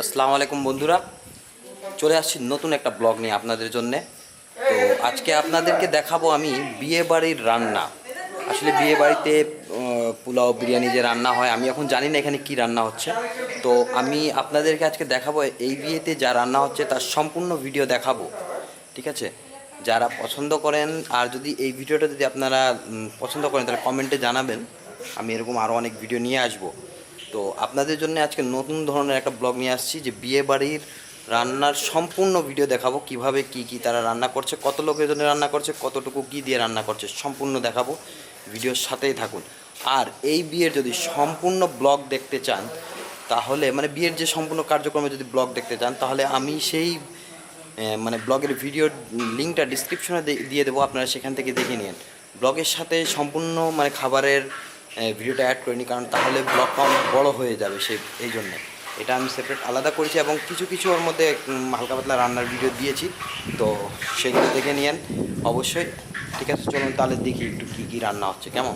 আসসালামু আলাইকুম বন্ধুরা। চলে আসছি নতুন একটা ব্লগ নিয়ে আপনাদের জন্যে। তো আজকে আপনাদেরকে দেখাবো আমি বিয়ে বাড়ির রান্না। আসলে বিয়ে বাড়িতে পোলাও, বিরিয়ানি যে রান্না হয়, আমি এখন জানি না এখানে কি রান্না হচ্ছে। তো আমি আপনাদেরকে আজকে দেখাবো, এই বিয়েতে যা রান্না হচ্ছে তার সম্পূর্ণ ভিডিও দেখাবো। ঠিক আছে? যারা পছন্দ করেন, আর যদি এই ভিডিওটা যদি আপনারা পছন্দ করেন, তাহলে কমেন্টে জানাবেন। আমি এরকম আরও অনেক ভিডিও নিয়ে আসব। তো আপনাদের জন্য আজকে নতুন ধরনের একটা ব্লগ নিয়ে আসছি যে বিয়ে বাড়ির রান্নার সম্পূর্ণ ভিডিও দেখাবো, কীভাবে কি কি তারা রান্না করছে, কত লোকের জন্য রান্না করছে, কতটুকু কি দিয়ে রান্না করছে, সম্পূর্ণ দেখাবো। ভিডিওর সাথেই থাকুন। আর এই বিয়ের যদি সম্পূর্ণ ব্লগ দেখতে চান, তাহলে মানে বিয়ের যে সম্পূর্ণ কার্যক্রমে যদি ব্লগ দেখতে চান, তাহলে আমি সেই মানে ব্লগের ভিডিওর লিঙ্কটা ডিসক্রিপশনে দিয়ে দেবো, আপনারা সেখান থেকে দেখে নিন। ব্লগের সাথে সম্পূর্ণ মানে খাবারের ভিডিওটা অ্যাড করিনি, কারণ তাহলে ব্লগটা অনেক বড়ো হয়ে যাবে সেই, এই জন্যে। এটা আমি সেপারেট আলাদা করেছি এবং কিছু কিছু ওর মধ্যে হালকা পাতলা রান্নার ভিডিও দিয়েছি। তো সেগুলো দেখে নিয়েন। অবশ্যই, ঠিক আছে, চলুন তাহলে দেখি একটু কী কী রান্না হচ্ছে, কেমন?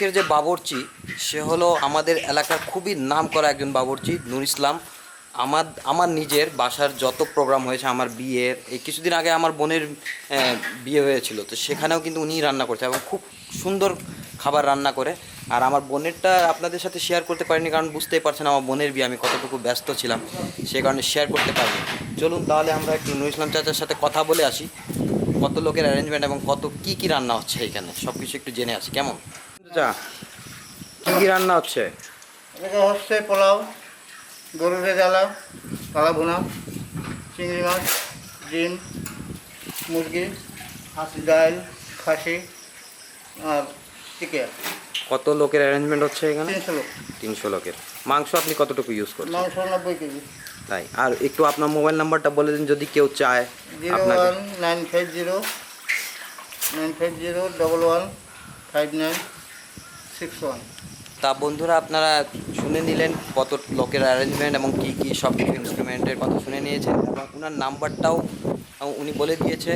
আজকের যে বাবরচি, সে হলো আমাদের এলাকার খুবই নাম করা একজন বাবরচি, নূর ইসলাম। আমার আমার নিজের বাসার যত প্রোগ্রাম হয়েছে, আমার বিয়ের, এই কিছুদিন আগে আমার বোনের বিয়ে হয়েছিল। তো সেখানেও কিন্তু উনিই রান্না করছে এবং খুব সুন্দর খাবার রান্না করে। আর আমার বোনেরটা আপনাদের সাথে শেয়ার করতে পারিনি, কারণ বুঝতেই পারছেন আমার বোনের বিয়ে, আমি কতটুকু ব্যস্ত ছিলাম, সে কারণে শেয়ার করতে পারিনি। চলুন তাহলে আমরা একটু নূর ইসলাম চাচার সাথে কথা বলে আসি, কত লোকের অ্যারেঞ্জমেন্ট এবং কত কি কি রান্না হচ্ছে এখানে সব কিছু একটু জেনে আসি, কেমন? চা কি কি রান্না হচ্ছে? এটা হচ্ছে পোলাও গরুর রেজালা কালা ভুনা চিংড়ি মাছ ডিম মুরগি হাঁসি ডাল খাসি আর চিকেন। কত লোকের অ্যারেঞ্জমেন্ট হচ্ছে এখানে? তিনশো লোক। তিনশো লোকের। মাংস আপনি কতটুকু ইউজ করছেন? মাংস নব্বই কেজি। তাই আর একটু আপনার মোবাইল নাম্বারটা বলে দিন যদি কেউ চায় zero one nine five zero nine five zero double one five nine six one তা বন্ধুরা আপনারা শুনে নিলেন কত লোকের অ্যারেঞ্জমেন্ট এবং কী কী সব কিছু ইনস্ট্রুমেন্টের কথা শুনে নিয়েছেন এবং ওনার নাম্বারটাও উনি বলে দিয়েছে।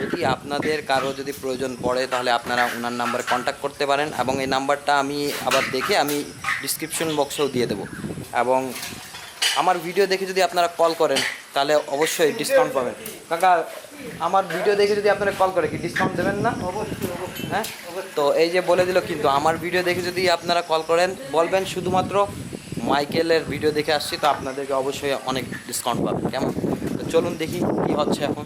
যদি আপনাদের কারও যদি প্রয়োজন পড়ে তাহলে আপনারা ওনার নাম্বারে কন্ট্যাক্ট করতে পারেন এবং এই নাম্বারটা আমি আবার দেখে আমি ডিসক্রিপশন বক্সেও দিয়ে দেবো। এবং আমার ভিডিও দেখে যদি আপনারা কল করেন তাহলে অবশ্যই ডিসকাউন্ট পাবেন। কাকা আমার ভিডিও দেখে যদি আপনারা কল করে কি ডিসকাউন্ট দেবেন না? অবশ্যই অবশ্যই। হ্যাঁ? তো এই যে বলে দিল, কিন্তু আমার ভিডিও দেখে যদি আপনারা কল করেন, বলবেন শুধুমাত্র মাইকেলের ভিডিও দেখে আসছি, তো আপনাদেরকে অবশ্যই অনেক ডিসকাউন্ট পাবেন। কেমন? তো চলুন দেখি কী হচ্ছে এখন।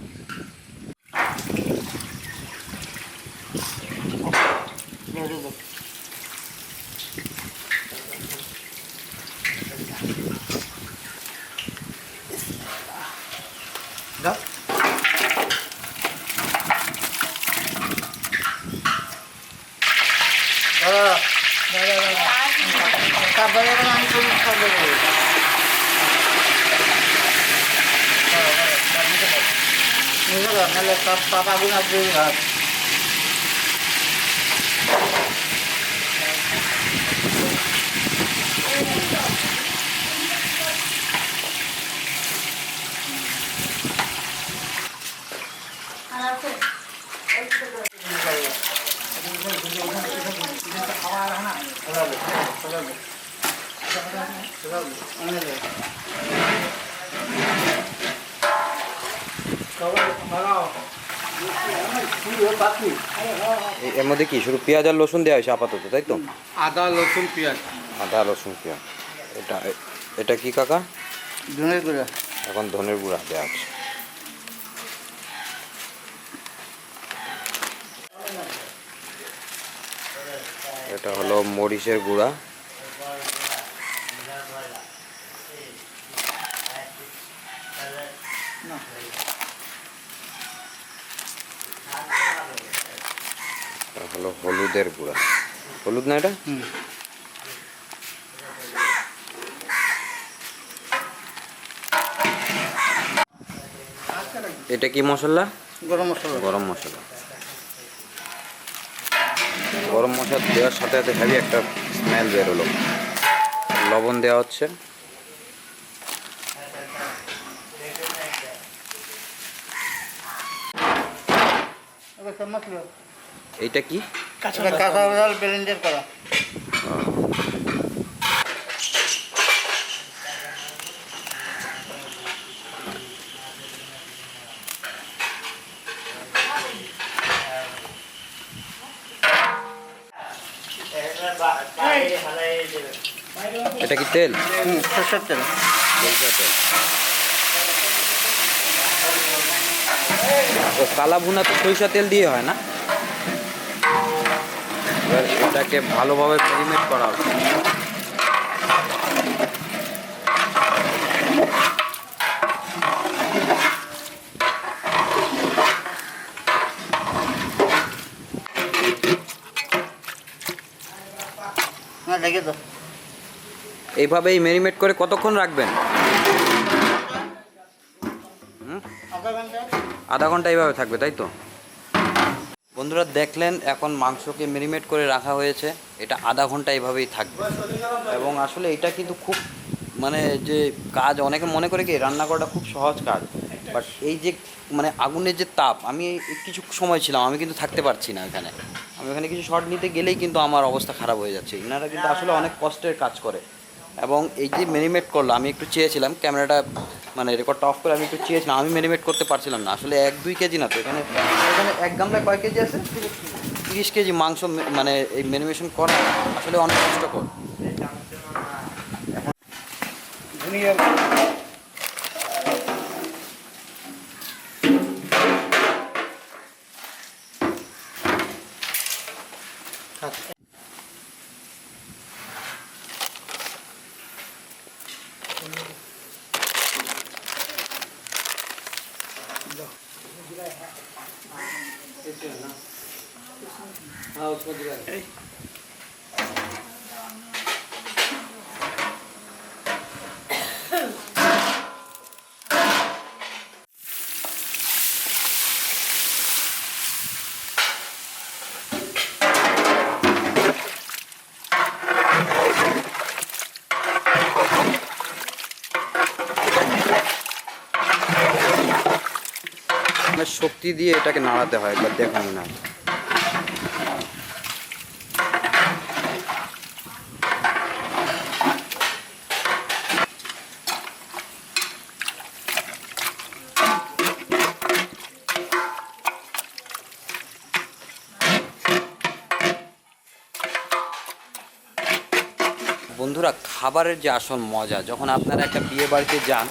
তারপরে এবার আমি করি খাব নাহলে পাপা গুণ আসবে ভাত এ- এর মধ্যে কি শুধু পেঁয়াজ আর রসুন দেওয়া হয়েছে আপাতত তাই তো? আদা রসুন পেঁয়াজ। আদা রসুন পেঁয়াজ। এটা এটা কি কাকা? ধনের গুঁড়া। এখন ধনের গুঁড়া দেওয়া হচ্ছে। এটা হলো মরিচের গুঁড়া। হলুদের গুঁড়া। হলুদ না এটা? এটা কি মশলা? গরম মশলা। গরম মশলা। গরম মশলা দেওয়ার সাথে সাথে খালি একটা স্মেল বেরোলো লবণ দেওয়া হচ্ছে। এটা কি? এটা কাঁচা ব্লেন্ডার করা। এটা কি তেল? হুম সরষের তেল। সরিষার তেল। ও কালা ভুনা তো সরিষা তেল দিয়ে হয় না? এটাকে ভালোভাবে মেরিনেট করা হবে হ্যাঁ এইভাবেই মেরিনেট করে কতক্ষণ রাখবেন? আধা ঘণ্টা এইভাবে থাকবে তাই তো? বন্ধুরা দেখলেন, এখন মাংসকে মেরিনেট করে রাখা হয়েছে। এটা আধা ঘণ্টা এইভাবেই থাকবে। এবং আসলে এটা কিন্তু খুব মানে যে কাজ, অনেকে মনে করে কি, রান্না করাটা খুব সহজ কাজ। বাট এই যে মানে আগুনের যে তাপ, আমি কিছু সময় ছিলাম, আমি কিন্তু থাকতে পারছি না এখানে। আমি এখানে কিছু শর্ট নিতে গেলেই কিন্তু আমার অবস্থা খারাপ হয়ে যাচ্ছে। এনারা কিন্তু আসলে অনেক কষ্টের কাজ করে। এবং এই যে মেনিমেট করল, আমি একটু চেয়েছিলাম ক্যামেরাটা মানে রেকর্ডটা অফ করে আমি একটু চেয়েছিলাম, আমি মেরিনেট করতে পারছিলাম না। আসলে এক, দুই কেজি না তো, এখানে এখানে এক গামলায় কয় কেজি আছে? তিরিশ কেজি মাংস মানে এই ম্যানিমেশন করা আসলে অনেক কষ্টকর। শক্তি দিয়ে এটাকে নাড়াতে হয় একবার দেখুন না। বন্ধুরা, খাবারের যে আসল মজা, যখন আপনারা একটা বিয়ে বাড়িতে যান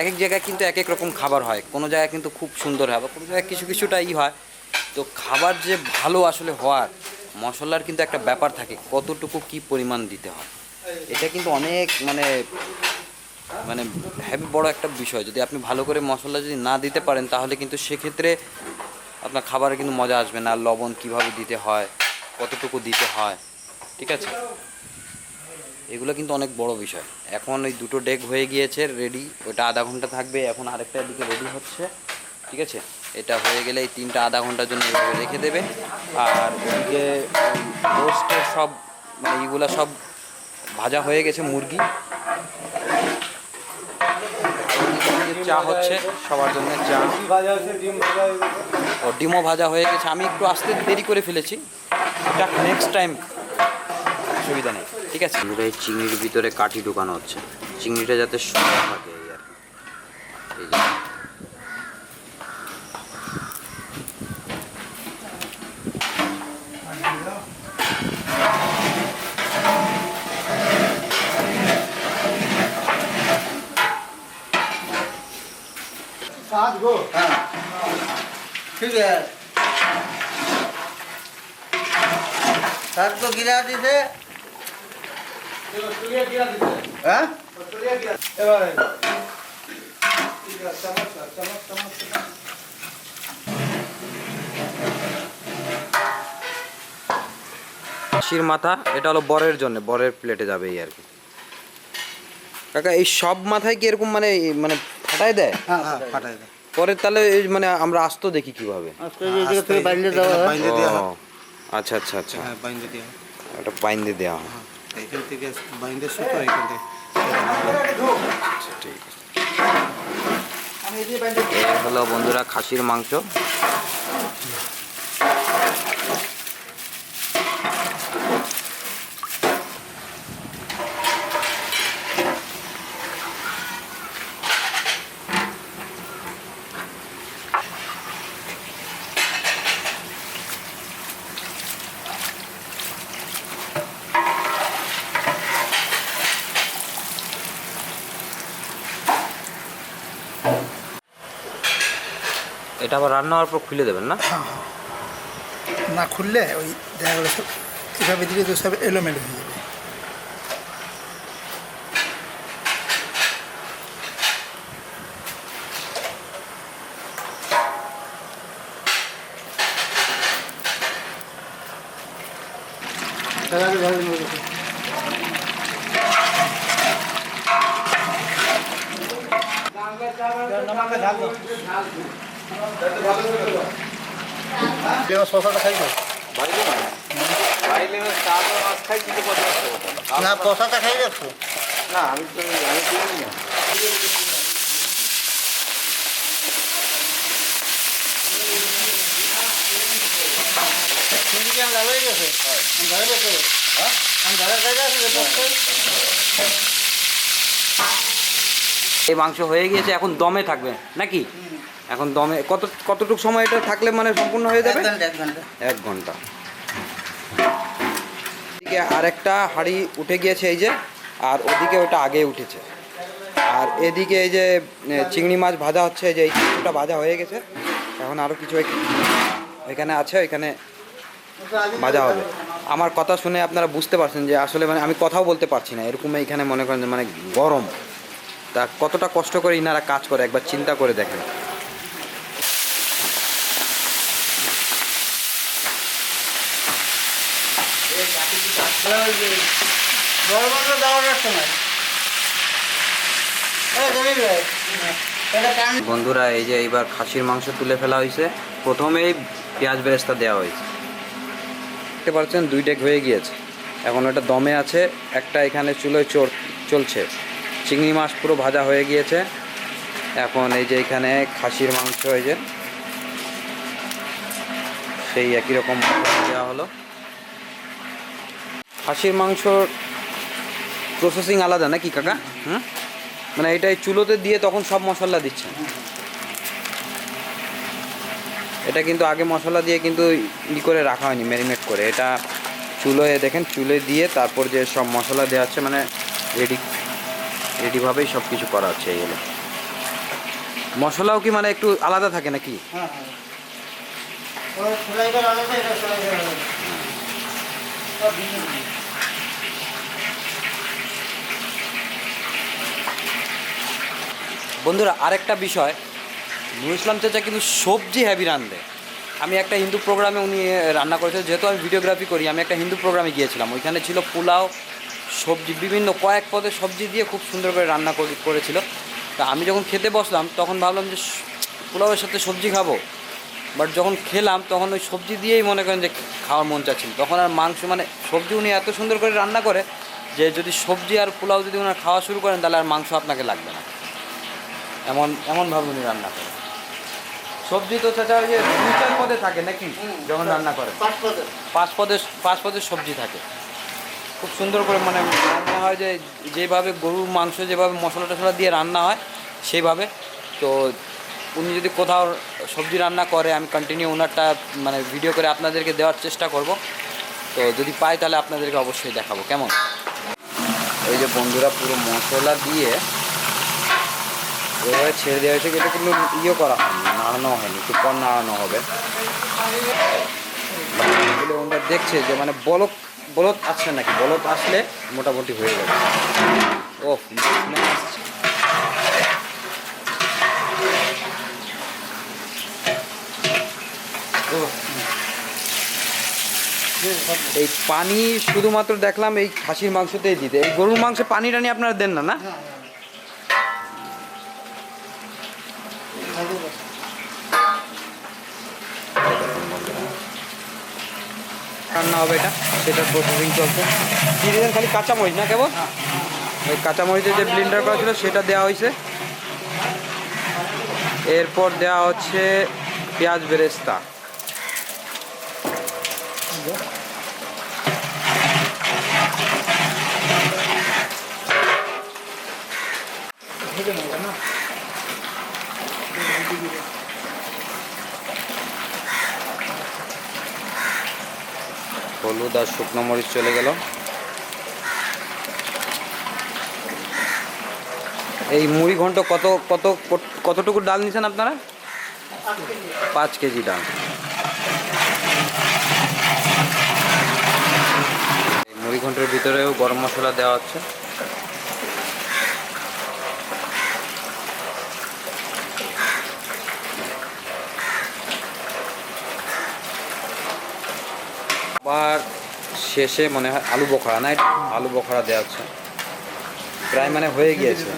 এক এক জায়গায় কিন্তু এক এক রকম খাবার হয়। কোনো জায়গায় কিন্তু খুব সুন্দর হয় বা কোনো জায়গায় কিছু কিছুটাই হয়। তো খাবার যে ভালো আসলে হওয়ার, মশলার কিন্তু একটা ব্যাপার থাকে, কতটুকু কি পরিমাণ দিতে হয়। এটা কিন্তু অনেক মানে মানে হ্যাভি বড় একটা বিষয়। যদি আপনি ভালো করে মশলা যদি না দিতে পারেন, তাহলে কিন্তু সেক্ষেত্রে আপনার খাবারে কিন্তু মজা আসবে না। লবণ কীভাবে দিতে হয়, কতটুকু দিতে হয়, ঠিক আছে? এগুলো কিন্তু অনেক বড় বিষয়। এখন ওই দুটো ডেক হয়ে গিয়েছে রেডি ওটা আধা ঘণ্টা থাকবে, এখন আরেকটা এদিকে রেডি হচ্ছে, ঠিক আছে? এটা হয়ে গেলে এই তিনটা আধা ঘণ্টার জন্য এভাবে রেখে দেবে। আর ওদিকে রোস্টের সব মানে এইগুলো সব ভাজা হয়ে গেছে মুরগি। চা হচ্ছে, সবার জন্য চা। ও, ডিমও ভাজা হয়ে গেছে। আমি একটু আসতে দেরি করে ফেলেছি। এটা নেক্সট টাইম অসুবিধা নেই। ঠিক আছে? আমরা এই চিংড়ির ভিতরে কাঠি ঢুকানো হচ্ছে। চিংড়িটা যাতে সোজা থাকে এই আর এই হ্যাঁ। ঠিক আছে। সাত তো গিরা দিছে। হ্যাঁ? হাসির মাথা এটা হলো বরের জন্য বরের প্লেটে যাবে এই আর কি। কাকা এই সব মাথায় কি এরকম মানে মানে ফাটায় দেয়? পরে তাহলে মানে আমরা আস্ত দেখি কীভাবে? আচ্ছা আচ্ছা আচ্ছা। এটা বাইন্দে দেওয়া হয়। এখান থেকে বাইন্ডের সুতো এখান থেকে ঠিক আছে হলো বন্ধুরা খাসির মাংস। এটা আবার রান্না হওয়ার পর খুলে দেবেন না? না খুললে ওই দেখা গেলো সব এভাবে দিলে তো সব এলোমেলো হয়ে যাবে। তাহলে মনে? করো। শশাটা খাইছো না কষাটা খাই যাচ্ছ না আমি তো আমি কিনি না। তুমি আমি গেছে ঘরে বসে হ্যাঁ? আমি ঘরে খাই আছে এই মাংস হয়ে গিয়েছে এখন দমে থাকবে। নাকি? এখন দমে কত কতটুকু সময় এটা থাকলে মানে সম্পূর্ণ হয়ে যাবে? এক ঘণ্টা এদিকে আরেকটা হাঁড়ি উঠে গিয়েছে এই যে আর ওদিকে ওটা আগে উঠেছে। আর এদিকে এই যে চিংড়ি মাছ ভাজা হচ্ছে যে এই কিছুটা ভাজা হয়ে গেছে। এখন আরও কিছু এখানে আছে এখানে ভাজা হবে। আমার কথা শুনে আপনারা বুঝতে পারছেন যে আসলে মানে আমি কথাও বলতে পারছি না। এরকম এখানে মনে করেন মানে গরম। তা কতটা কষ্ট করে ইনারা কাজ করে একবার চিন্তা করে দেখেন। বন্ধুরা, এই যে এইবার খাসির মাংস তুলে ফেলা হয়েছে। প্রথমেই পেঁয়াজ বেরেস্তা দেওয়া হয়েছে। দেখতে পাচ্ছেন, দুই ডেক হয়ে গিয়েছে। এখন ওটা দমে আছে। একটা এখানে চুলোয় চোর চলছে। চিংড়ি মাছ পুরো ভাজা হয়ে গিয়েছে। এখন এই যে এখানে খাসির মাংস যে। সেই একই রকম দেওয়া হলো। খাসির মাংসর প্রসেসিং আলাদা নাকি কাকা? হুম? মানে এটা চুলোতে দিয়ে তখন সব মশলা দিচ্ছেন। এটা কিন্তু আগে মশলা দিয়ে কিন্তু ই করে রাখা হয়নি ম্যারিনেট করে। এটা চুলোয় দেখেন চুলে দিয়ে তারপর যে সব মশলা দেওয়া হচ্ছে মানে রেডি রেডিভাবেই সব কিছু করা হচ্ছে এই হলো মশলাও কি মানে একটু আলাদা থাকে নাকি? হ্যাঁ হ্যাঁ ওই ফ্রাইবার আলাদা এটা ফ্রাইবার আলাদা সব ভিন্ন ভিন্ন। বন্ধুরা, আরেকটা বিষয়। নুর ইসলাম চাচা কিন্তু সবজি হ্যাভি রান্ধে আমি একটা হিন্দু প্রোগ্রামে উনি রান্না করেছিল যেহেতু আমি ভিডিওগ্রাফি করি, আমি একটা হিন্দু প্রোগ্রামে গিয়েছিলাম। ওইখানে ছিল পোলাও, সবজি, বিভিন্ন কয়েক পদের সবজি দিয়ে খুব সুন্দর করে রান্না করে- করেছিল। তা আমি যখন খেতে বসলাম, তখন ভাবলাম যে, পোলাওয়ের সাথে সবজি খাব। বাট যখন খেলাম, তখন ওই সবজি দিয়েই মনে করেন যে, খাওয়ার মন চাচ্ছিল। তখন আর মাংস মানে সবজি উনি এত সুন্দর করে রান্না করে যে, যদি সবজি আর পোলাও যদি ওনার খাওয়া শুরু করেন, তাহলে আর মাংস আপনাকে লাগবে না। এমন এমনভাবে উনি রান্না করেন সবজি তো চাচা ওই যে দুই চার পদে থাকে নাকি? যখন রান্না করে। পাঁচ পদে। পাঁচ পদের সবজি থাকে। খুব সুন্দর করে মানে রান্না হয় যে যেভাবে গরুর মাংস যেভাবে মশলা টশলা দিয়ে রান্না হয় সেইভাবে। তো উনি যদি কোথাও সবজি রান্না করে আমি কন্টিনিউ ওনারটা মানে ভিডিও করে আপনাদেরকে দেওয়ার চেষ্টা করব। তো যদি পাই তাহলে আপনাদেরকে অবশ্যই দেখাবো। কেমন? এই যে বন্ধুরা পুরো মশলা দিয়ে ছেড়ে দেওয়া হয়েছে কিন্তু ইয়ে করা হয়নি, নাড়ানো হয়নি, একটু পর নাড়ানো হবে। ওনারা দেখছে যে মানে বলক বলদ আসছে নাকি? বলদ আসলে মোটামুটি হয়ে যাবে ও এই পানি শুধুমাত্র দেখলাম এই খাসির মাংসতেই দিতে। এই গরুর মাংসে পানি টানি আপনারা দেন না না ভালো কথা। রান্না হবে এটা। সেটার প্রসেসিং চলছে। দিলেন খালি কাঁচামরিচ না কেবল? ওই কাঁচামরিচে যে ব্লিন্ডার করা ছিল, সেটা দেওয়া হয়েছে। এরপর দেওয়া হচ্ছে পেঁয়াজ বেরেস্তা। হলুদ আর শুকনো মরিচ চলে গেল। এই মুড়ি ঘন্ট কত কত, কতটুকু ডাল নিছেন আপনারা? পাঁচ কেজি ডাল। মুড়ি ঘন্টের ভিতরেও গরম মশলা দেওয়া হচ্ছে আবার শেষে মনে হয় আলু বখরা, না আলু বখরা দেওয়া হচ্ছে। প্রায় মানে হয়ে গিয়েছে।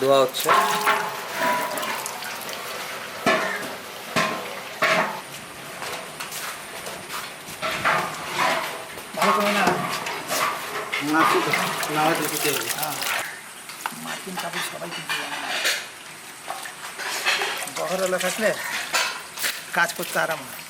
ধোয়া হচ্ছে। কাজ করতে আরাম হয়।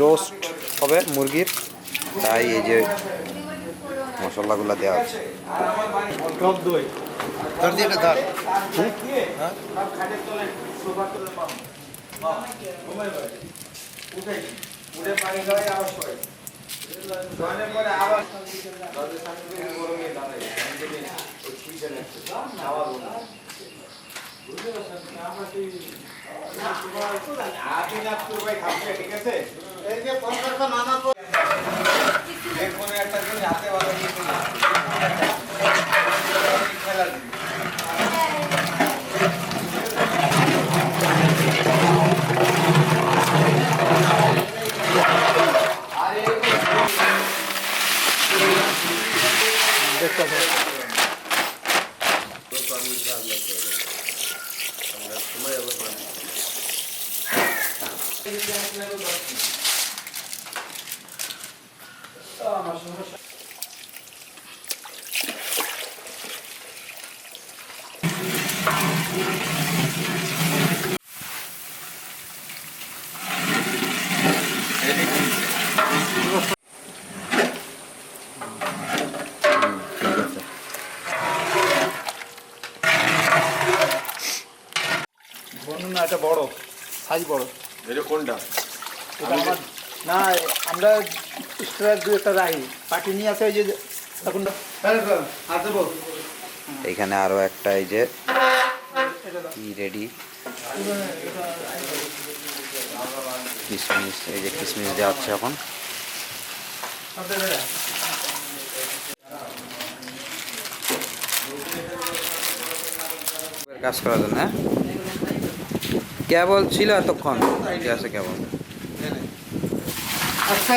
রোস্ট হবে মুরগির। তাই এই যে মশলাগুলো দেওয়া আছে। देखो। तो पानी खराब लगता है हमारा समय अब पानी 하시는 것이 বন্ধু না এটা বড় সাইজ বড় এটা কোনটা না আমরা ওই যে এখানে আরও একটা এই যে কি রেডি কিসমিস এই যে কিসমিস দেওয়া এখন। কাজ করার জন্য হ্যাঁ? কেবল ছিল এতক্ষণ। আছে কেবল। আচ্ছা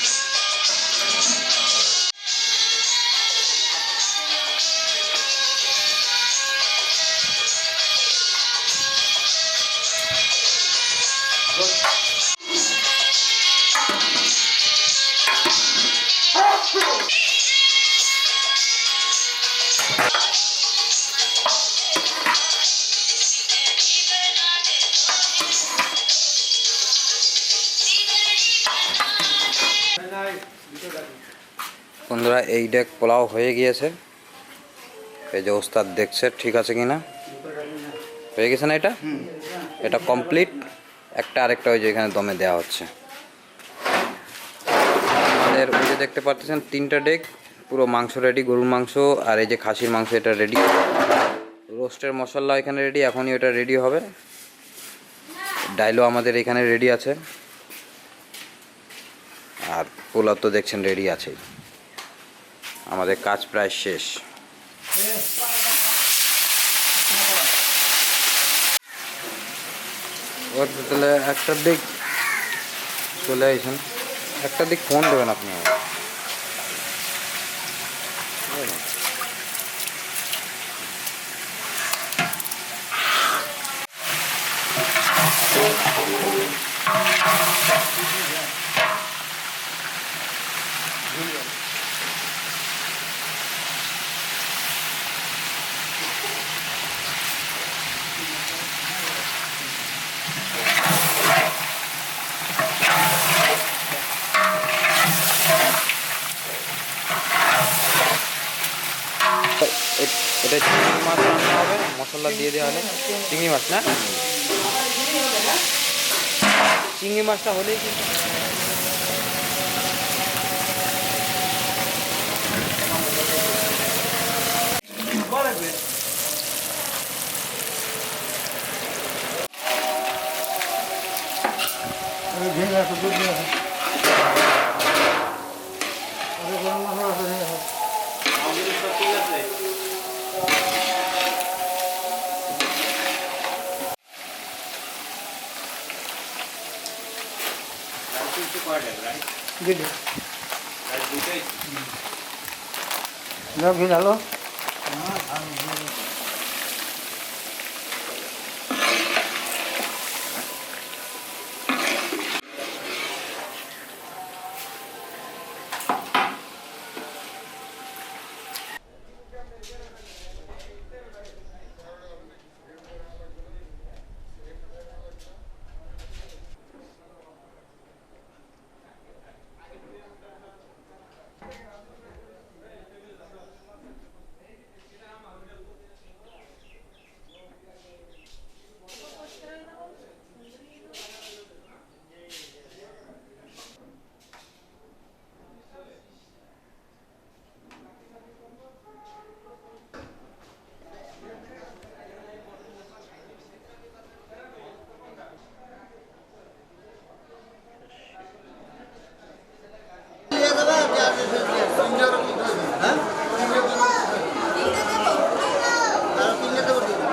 এই ডেক পোলাও হয়ে গিয়েছে। এই যে ওস্তাদ দেখছে, ঠিক আছে কি না হয়ে গেছে না এটা? এটা কমপ্লিট। একটা আরেকটা ওই যে এখানে দমে দেওয়া হচ্ছে। আমাদের ওই যে দেখতে পাচ্ছেন তিনটা ডেক, পুরো মাংস রেডি গরুর মাংস, আর এই যে খাসির মাংস, এটা রেডি রোস্টের মশলা এখানে রেডি এখনই ওটা রেডি হবে। ডাইলও আমাদের এখানে রেডি আছে। আর পোলাও তো দেখছেন রেডি আছেই। আমাদের কাজ প্রায় শেষ। তাহলে একটার দিক চলে আসেন একটার দিক ফোন দেবেন আপনি আমাকে। এ- এটা চিংড়ি মাছ রান্না হবে মশলা দিয়ে দেওয়া হলে চিংড়ি মাছ না? চিংড়ি মাছটা হলেই কিন্তু আছে দুধ আছে আরে গরম মশলা আছে ঝিঙে আছে। আমাদের সব ঠিক আছে দিয়ে দে। দাও ঘি ঢালো